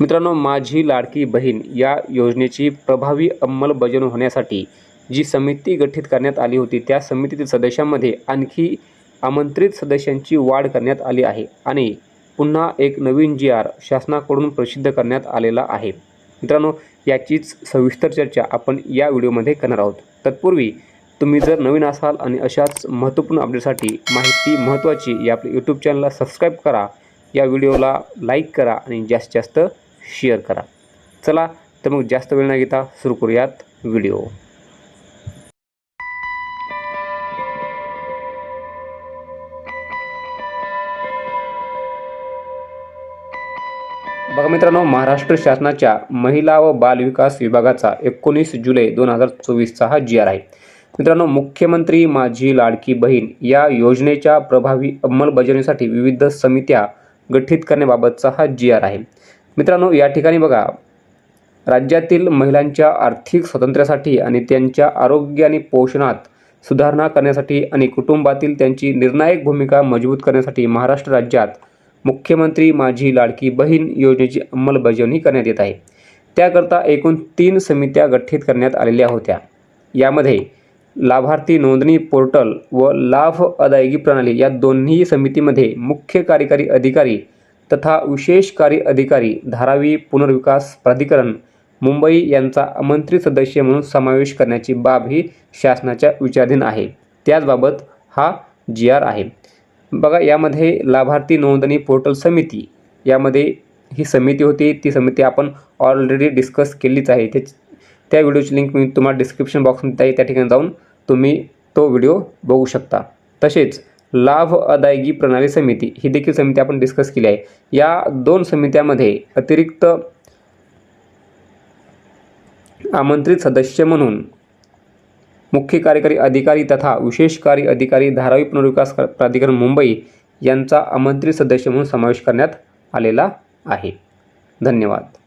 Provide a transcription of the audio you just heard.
मित्रांनो माझी लाडकी बहीण या योजनेची प्रभावी अंमलबजावणी होण्यासाठी जी समिती गठीत करण्यात आली होती त्या समितीतील सदस्यांमध्ये आणखी आमंत्रित सदस्यांची वाढ करण्यात आली आहे आणि पुन्हा एक नवीन जी आर शासनाकडून प्रसिद्ध करण्यात आलेला आहे. मित्रांनो याचीच सविस्तर चर्चा आपण या व्हिडिओमध्ये करणार आहोत. तत्पूर्वी तुम्ही जर नवीन असाल आणि अशाच महत्त्वपूर्ण अपडेटसाठी माहिती महत्त्वाची या आपल्या यूट्यूब चॅनलला सबस्क्राईब करा. या व्हिडिओला लाईक करा आणि जास्तीत जास्त शेअर करा. चला तर मग जास्त वेळ न घेता सुरू करूयात व्हिडिओ. बघा मित्रांनो महाराष्ट्र शासनाच्या महिला व बालविकास विभागाचा एकोणीस जुलै दोन हजार चोवीसचा हा जी आर आहे. मित्रांनो मुख्यमंत्री माझी लाडकी बहीण या योजनेच्या प्रभावी अंमलबजावणीसाठी विविध समित्या गठीत करण्याबाबतचा हा जी आर आहे. मित्रांनो या ठिकाणी बघा. राज्यातील महिलांच्या आर्थिक स्वातंत्र्यासाठी आणि त्यांच्या आरोग्य आणि पोषणात सुधारणा करण्यासाठी आणि कुटुंबातील त्यांची निर्णायक भूमिका मजबूत करण्यासाठी महाराष्ट्र राज्यात मुख्यमंत्री माझी लाडकी बहीण योजनेची अंमलबजावणी करण्यात येत आहे. त्याकरता एकूण तीन समित्या गठीत करण्यात आलेल्या होत्या. यामध्ये लाभार्थी नोंदणी पोर्टल व लाभ अदायगी प्रणाली या दोन्ही समितीमध्ये मुख्य कार्यकारी अधिकारी तथा विशेष कार्य अधिकारी धारावी पुनर्विकास प्राधिकरण मुंबई यांचा आमंत्रित सदस्य म्हणून समावेश करण्याची बाब ही शासनाच्या विचाराधीन आहे. त्याचबाबत हा जी आर आहे. बघा यामध्ये लाभार्थी नोंदणी पोर्टल समिती यामध्ये ही समिती होती. ती समिती आपण ऑलरेडी डिस्कस केलीच आहे. ते त्या व्हिडिओची लिंक मी तुम्हाला डिस्क्रिप्शन बॉक्समध्ये आहे त्या ठिकाणी जाऊन तुम्ही तो व्हिडिओ बघू शकता. तसेच लाभ अदायगी प्रणाली समिती ही देखील समिती आपण डिस्कस केली आहे. या दोन समित्यामध्ये अतिरिक्त आमंत्रित सदस्य म्हणून मुख्य कार्यकारी अधिकारी तथा विशेष कार्य अधिकारी धारावी पुनर्विकास प्राधिकरण मुंबई यांचा आमंत्रित सदस्य म्हणून समावेश करण्यात आलेला आहे. धन्यवाद.